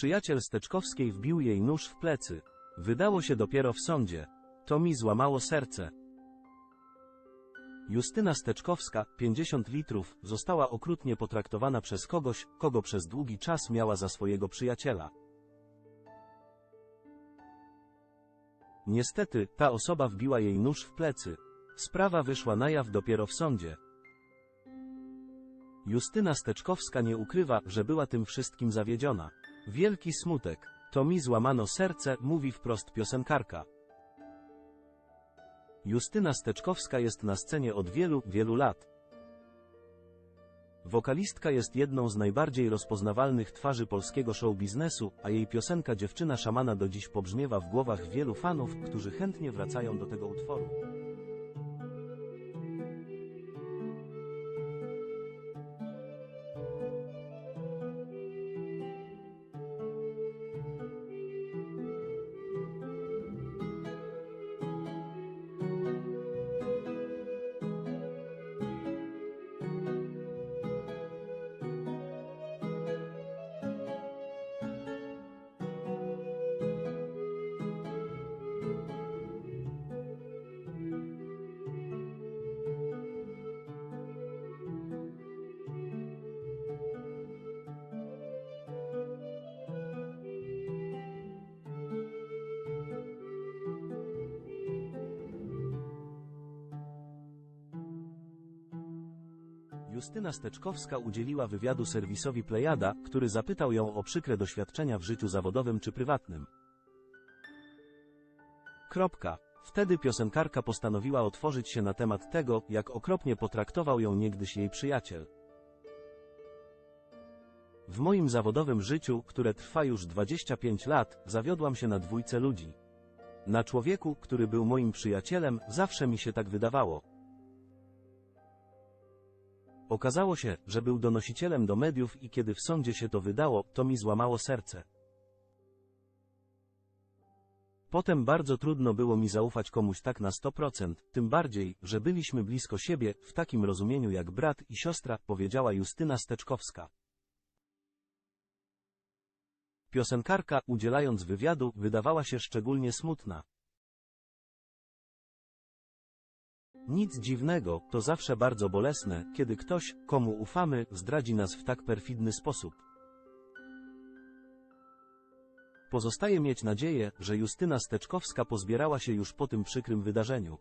Przyjaciel Steczkowskiej wbił jej nóż w plecy. Wydało się dopiero w sądzie. To mi złamało serce. Justyna Steczkowska, 50 litrów, została okrutnie potraktowana przez kogoś, kogo przez długi czas miała za swojego przyjaciela. Niestety, ta osoba wbiła jej nóż w plecy. Sprawa wyszła na jaw dopiero w sądzie. Justyna Steczkowska nie ukrywa, że była tym wszystkim zawiedziona. Wielki smutek. To mi złamano serce, mówi wprost piosenkarka. Justyna Steczkowska jest na scenie od wielu, wielu lat. Wokalistka jest jedną z najbardziej rozpoznawalnych twarzy polskiego show biznesu, a jej piosenka Dziewczyna szamana do dziś pobrzmiewa w głowach wielu fanów, którzy chętnie wracają do tego utworu. Justyna Steczkowska udzieliła wywiadu serwisowi Plejada, który zapytał ją o przykre doświadczenia w życiu zawodowym czy prywatnym. Kropka. Wtedy piosenkarka postanowiła otworzyć się na temat tego, jak okropnie potraktował ją niegdyś jej przyjaciel. W moim zawodowym życiu, które trwa już 25 lat, zawiodłam się na dwójce ludzi. Na człowieku, który był moim przyjacielem, zawsze mi się tak wydawało. Okazało się, że był donosicielem do mediów i kiedy w sądzie się to wydało, to mi złamało serce. Potem bardzo trudno było mi zaufać komuś tak na 100%, tym bardziej, że byliśmy blisko siebie, w takim rozumieniu jak brat i siostra, powiedziała Justyna Steczkowska. Piosenkarka, udzielając wywiadu, wydawała się szczególnie smutna. Nic dziwnego, to zawsze bardzo bolesne, kiedy ktoś, komu ufamy, zdradzi nas w tak perfidny sposób. Pozostaje mieć nadzieję, że Justyna Steczkowska pozbierała się już po tym przykrym wydarzeniu.